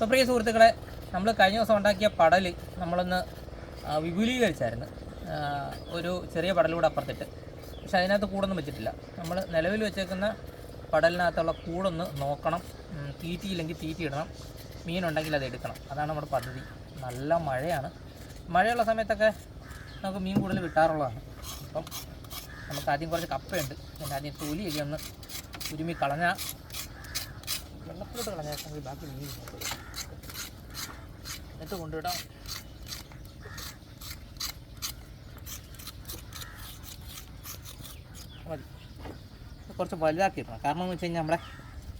അപ്പോൾ പ്രിയ സുഹൃത്തുക്കളെ നമ്മൾ കഴിഞ്ഞ ദിവസം ഉണ്ടാക്കിയ പടൽ നമ്മളൊന്ന് വിപുലീകരിച്ചായിരുന്നു. ഒരു ചെറിയ പടലൂടെ അപ്പുറത്തിട്ട്. പക്ഷെ അതിനകത്ത് കൂടൊന്നും വെച്ചിട്ടില്ല. നമ്മൾ നിലവിൽ വെച്ചേക്കുന്ന പടലിനകത്തുള്ള കൂടൊന്ന് നോക്കണം. തീറ്റിയില്ലെങ്കിൽ തീറ്റി ഇടണം മീനുണ്ടെങ്കിൽ അത് എടുക്കണം. അതാണ് നമ്മുടെ പദ്ധതി. നല്ല മഴയാണ്. മഴയുള്ള സമയത്തൊക്കെ നമുക്ക് മീൻ കൂടുതൽ കിട്ടാറുള്ളതാണ്. അപ്പം നമുക്ക് ആദ്യം കുറച്ച് കപ്പയുണ്ട്. പിന്നെ ആദ്യം തൊലിയൊക്കെ ഒന്ന് ഉരുമി കളഞ്ഞാൽ വെള്ളത്തിലോട്ട് കളഞ്ഞാൽ ബാക്കി മീൻ. എന്നിട്ട് കൊണ്ടുവിടാം. മതി. കുറച്ച് വലുതാക്കി ഇടണം കാരണം എന്ന് വെച്ച് കഴിഞ്ഞാൽ നമ്മുടെ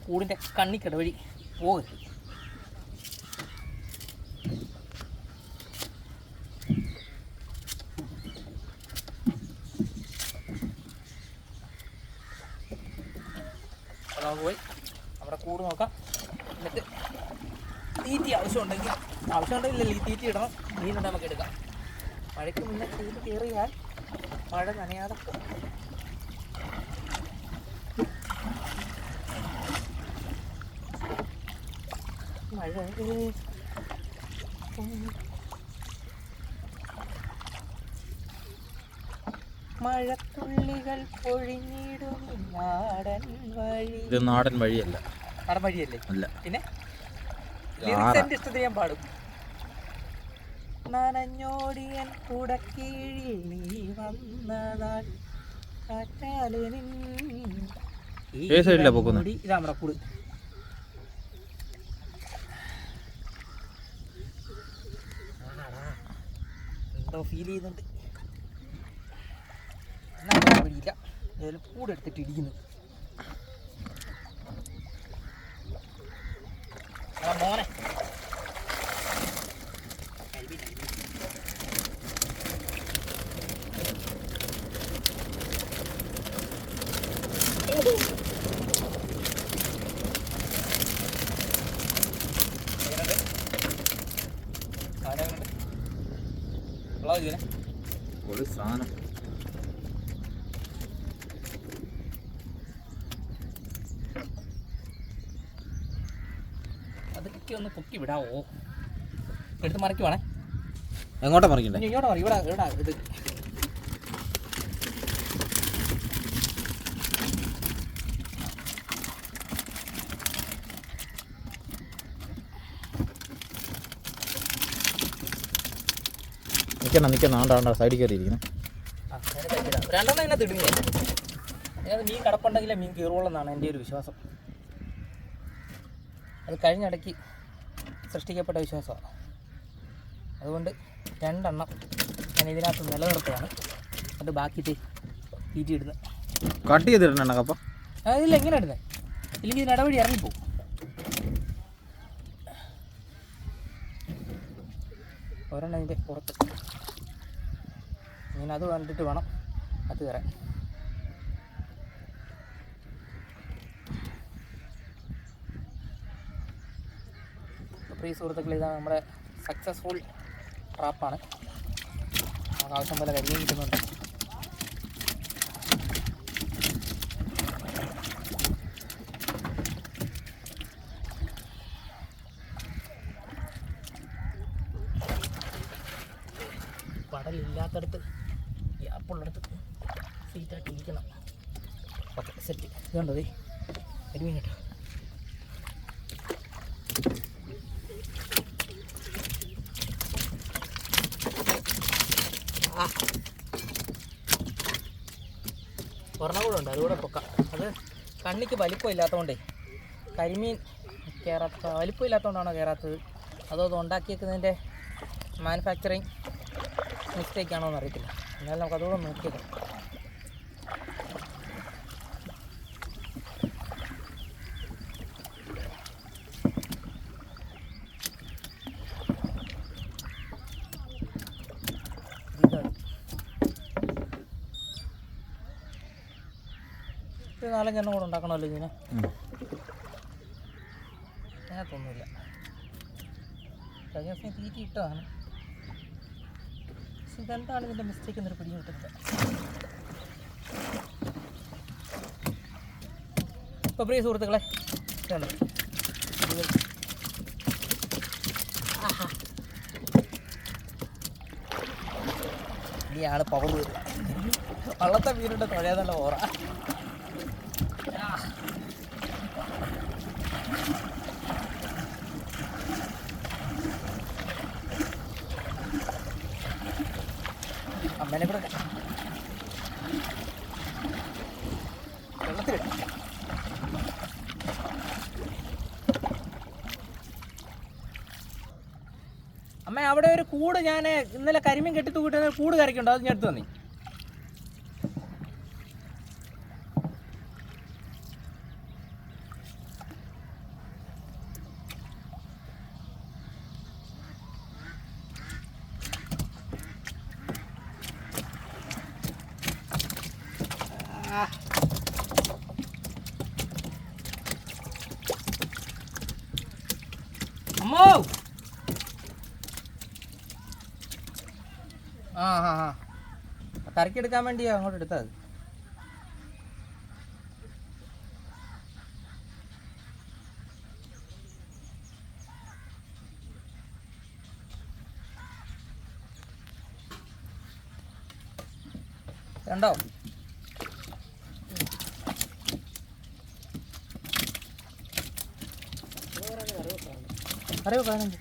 കൂടിന്റെ കണ്ണിക്കട വഴി പോകരുത്. പോയി. നമ്മുടെ കൂട് നോക്കാം. എന്നിട്ട് തീറ്റി ആവശ്യമുണ്ടെങ്കിൽ ആവശ്യമുണ്ടെങ്കിൽ തീറ്റി ഇടണം. മീനുണ്ട് നമുക്ക് എടുക്കാം. മഴയ്ക്ക് മുന്നേ തീറ്റി കയറിയാൽ മഴ നനയാതെ മഴ മഴത്തുള്ളികൾ പൊഴിഞ്ഞിടും. നാടൻ വഴി. ഇത് നാടൻ വഴിയല്ല. നാടൻ വഴിയല്ലേ? അല്ല. പിന്നെ? ഇഷ്ടത്തിന് ഞാൻ പാടും. നനഞ്ഞോടിയൻ കുടക്കീഴിൽ നീ വന്നതാൽ ഏത് സൈഡിലാ കൂട്. എന്തോ ഫീൽ ചെയ്യുന്നുണ്ട്. എന്നാ പറയാൻ വഴിയില്ല. ഏതായാലും കൂടെടുത്തിട്ട് ഇരിക്കുന്നു ആ മോനെ ഒരു അതൊക്കെ ഒന്ന് പൊക്കി വിടാവോ എടുത്ത് മറിക്കുവാണേ. എങ്ങോട്ടാ മറിക്കണ്ടേ? ഇങ്ങോട്ട് മറി ഇവിടെ ഇവിടെ ഇത്. നിൽക്കണം നിൽക്കണം ആണ്ടാ ആണ്ടാ സൈഡിൽ കയറി ഇരിക്കണം. ആ, രണ്ടെണ്ണം ഇതിനകത്ത് ഇടുന്നേ അതിനകത്ത് മീൻ കിടപ്പുണ്ടെങ്കിലേ മീൻ കീറുള്ളൂ എന്നാണ് എന്റെ ഒരു വിശ്വാസം. അത് കഴിഞ്ഞിടയ്ക്ക് സൃഷ്ടിക്കപ്പെട്ട വിശ്വാസമാണ്. അതുകൊണ്ട് രണ്ടെണ്ണം ഞാൻ ഇതിനകത്ത് നിലനിർത്തുകയാണ്. എന്നിട്ട് ബാക്കി തീറ്റി ഇടുന്നത് കട്ട് ചെയ്തിടണ കപ്പ. അതില്ല എങ്ങനെ ഇടുന്നത് ഇല്ലെങ്കിൽ ഇതിന് ഇറങ്ങിപ്പോവും ഒരെണ്ണം ഇതിന്റെ പുറത്ത്. ഇങ്ങനെ അത് കണ്ടിട്ട് വേണം അത് കയറാൻ ഈ സുഹൃത്തുക്കൾ ഇതാണ് നമ്മുടെ സക്സസ്ഫുൾ ട്രാപ്പാണ് നമുക്ക് ആവശ്യം പോലെ കരുതി കിട്ടുന്നുണ്ട്. പടലില്ലാത്തടത്ത് ഗ്യാപ്പുള്ളിടത്ത് സീറ്റായിട്ട് ഇരിക്കണം. ഓക്കെ സെറ്റ് ഇതുണ്ടോ ദേ കരിമീൻ കേട്ടോ? ആ. ഒരെണ്ണം കൂടെ ഉണ്ട് അതുകൂടെ പൊക്കാം. അത് കണ്ണിക്ക് വലിപ്പം ഇല്ലാത്തതുകൊണ്ടേ കരിമീൻ കയറാത്ത വലിപ്പം ഇല്ലാത്തതുകൊണ്ടാണോ കയറാത്തത് അതോ അത് ഉണ്ടാക്കിയേക്കുന്നതിന്റെ മാനുഫാക്ചറിങ് മിസ്റ്റേക്ക് ആണോ എന്നറിയത്തില്ല. എന്നാലും നമുക്ക് അതുകൂടെ നോക്കിയേക്കാം. ഒരു നാലഞ്ചെണ്ണം കൂടെ ഉണ്ടാക്കണമല്ലോ ഇങ്ങനെ അതിനകത്തൊന്നുമില്ല. കഴിഞ്ഞ ദിവസം തീറ്റി ഇട്ടതാണ്. പക്ഷെ ഇതെന്താണ് ഇതിന്റെ മിസ്റ്റേക്ക് എന്നൊരു പിടിയും കിട്ടുന്നത് ഇപ്പോൾ പ്രിയ സുഹൃത്തുക്കളെ ഇനിയാണ് പവർ വരിക വള്ളത്തെ വീടിന്റെ തുഴയാന്നുള്ള ഓറ. അമ്മ അവിടെ ഒരു കൂട് ഞാൻ ഇന്നലെ കരിമീൻ കെട്ടി തൂക്കിട്ട് കൂട് കരയ്ക്കുണ്ടോ അത് ഞാൻ എടുത്തു തന്നി. ആ ആ ആ. കറിക്കെടുക്കാൻ വേണ്ടിയാ അങ്ങോട്ട് എടുത്തത്. രണ്ടോ അറിയോ പതിനഞ്ച്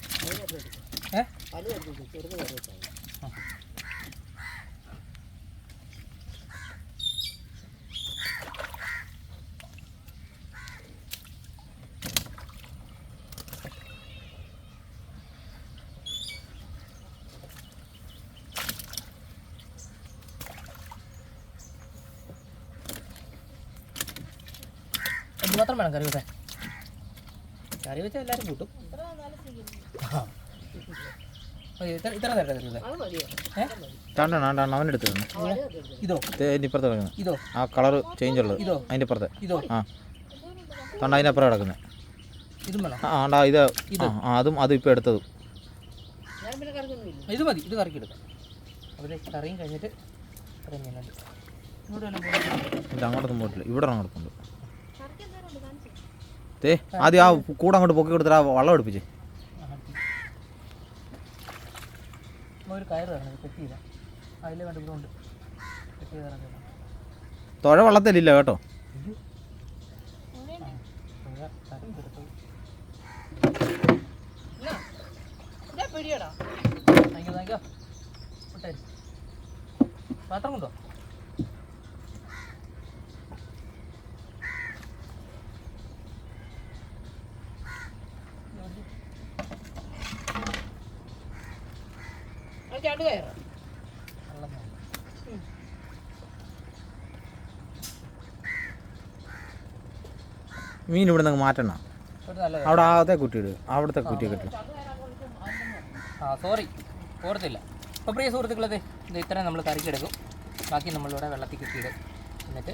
എന്തുമാത്രം വേണം കറി വെക്കാൻ? കറി വെച്ചാൽ എല്ലാവരും കൂട്ടും. ഇത്ര ആണ്ടാണ് ഇതോ. അതിന്റെ ഇപ്പുറത്ത് കിടക്കുന്നത്. ഇതോ. ആ കളർ ചേഞ്ച് ഉള്ളത്. ഇതോ. അതിന്റെ ഇപ്പുറത്തെ. ഇതോ. ആ. തണ്ട അതിനപ്പുറം അപ്പുറം കിടക്കുന്നത്. ഇതും വേണം. ആ ആണ്ടാ ഇത് ആ ആ, അതും അതും ഇപ്പോൾ എടുത്തതും. ഇത് മതി ഇത് കറക്കി എടുക്കാം. കറിയും കഴിഞ്ഞിട്ട് കറിയും. ഇല്ല അങ്ങോട്ടൊന്നും പോയിട്ടില്ല. ഇവിടെ അങ്ങോട്ട് കൊണ്ട് തേ ആദ്യം ആ കൂടെ അങ്ങോട്ട് പൊക്കി കൊടുത്തിട്ട് ആ വള്ളം എടുപ്പിച്ച് ആ, അടുത്ത്. ഇങ്ങ് ഒരു കയറ് തരണം കെട്ടിയില്ല അതിലെ കണ്ട് ഇവിടെ ഉണ്ട് കെട്ടി. ചെയ്ത് തരാൻ തരണം. തുഴ വള്ളത്തിലില്ല കേട്ടോ. Thank you thank you. പാത്രം കൊണ്ടോ വെള്ളം കയറാം. മീൻ ഇവിടെ നിന്ന് മാറ്റണം. അവിടെ ആകത്തെ കുറ്റിയിട് അവിടുത്തെ കുറ്റി കിട്ടും. ആ സോറി ഓർത്തില്ല. അപ്പോൾ പ്രിയ സുഹൃത്തുക്കളത് ഇത് ഇത്രയും നമ്മൾ കറിക്കെടുക്കും. ബാക്കി നമ്മളിവിടെ വെള്ളത്തിൽ കിട്ടിയിടും. എന്നിട്ട്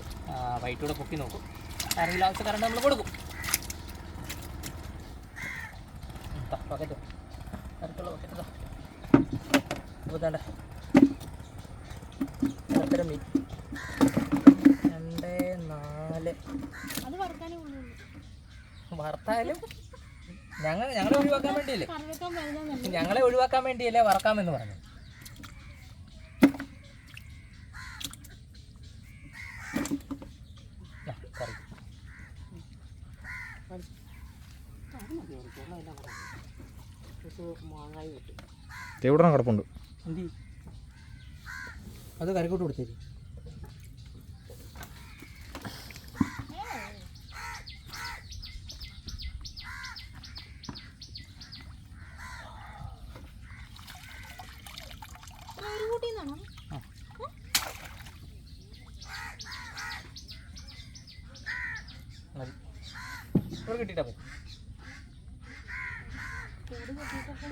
വൈറ്റൂടെ പൊക്കി നോക്കും. ആരെങ്കിലും ആവശ്യക്കാരുണ്ട് നമ്മൾ കൊടുക്കും. പക്കറ്റ് കറിക്കുള്ള പക്കറ്റ് അപ്പോൾ ഇടത്തരം മീൻ രണ്ട് നാല്. വറുത്താലും? ഞങ്ങൾ ഞങ്ങളെ ഒഴിവാക്കാൻ വേണ്ടിയല്ലേ? ഞങ്ങളെ ഒഴിവാക്കാൻ വേണ്ടിയല്ലേ വറക്കാമെന്ന് പറഞ്ഞു എവിടെ കിടപ്പുണ്ട്. അത് കരക്കോട്ട് കൊടുത്തേരി.